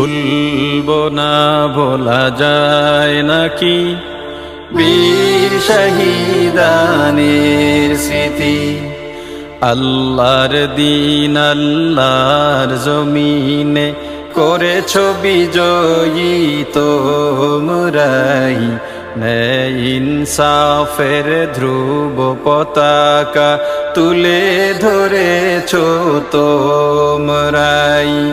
ভুলব না ভোলা যায় নাকি? বীর শহীদানের স্মৃতি, আল্লাহর দিন, আল্লাহর জমিনে করেছ বিজয়ী তোমরাই। ইনসাফের ধ্রুব পতাকা তুলে ধরেছ তোমরাই।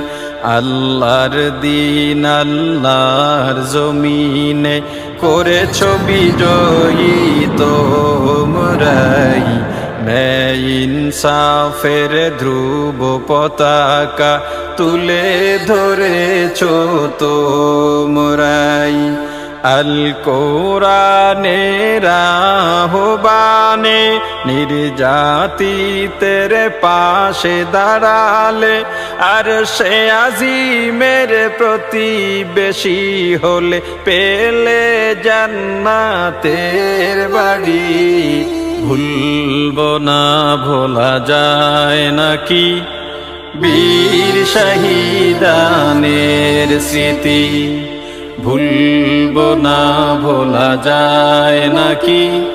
আল্লাহর দিন, আল্লাহর জমিনে করেছ বিজয়ী তোমরাই। ইনসাফের ধ্রুব পতাকা তুলে ধরেছ তোমরাই। আল কোরআনের আহ্বানে নির্যাতিতের পাশে দাঁড়ালে আর সে আজিমের প্রতিবেশী হলে পেলে জান্নাতের বাড়ি। ভুলব না, ভোলা যায় নাকি? বীর শহীদানের স্মৃতি। ভুলব না, ভোলা যায় নাকি?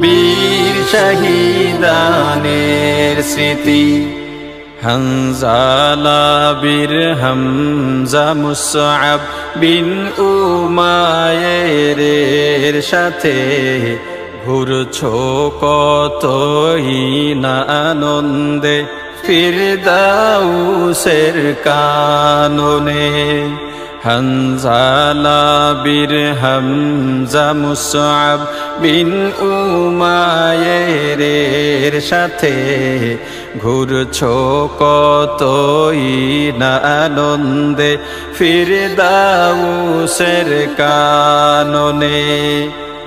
বীর শহীদানের স্মৃতি। হানজালা বীর হামজা মুসআব বিন উমায়ের সাথে, ঘুরছ কতই না আনন্দে ফিরদাউসের কাননে। হানজালা বীর হামজা মুসআব বিন উমায়ের সাথে ঘুরছ কতই না আনন্দে সের কাননে।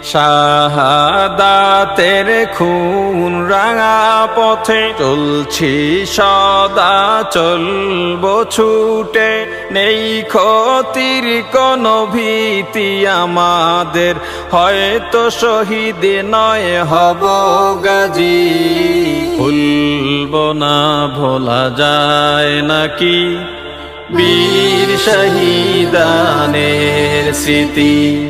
শাহাদাতের খুন রাঙা পথে চলছি, সদা চলব ছুটে। নেই ক্ষতির কোন ভীতি আমাদের, হয়তো শহীদ নয় হব গাজী। ভুলব না, ভোলা যায় নাকি? বীর শহীদানের স্মৃতি।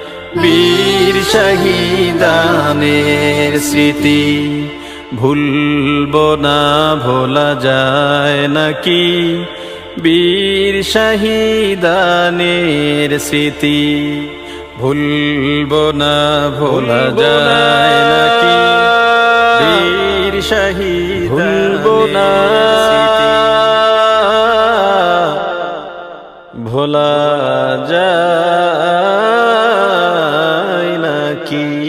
বীর শহীদানের স্মৃতি। ভুলব না ভোলা যায় নাকি? বীর শহীদানের স্মৃতি। ভুলব না ভোলা যায় নাকি? বীর শহীদ ভুলব না। ভোলা যায় কি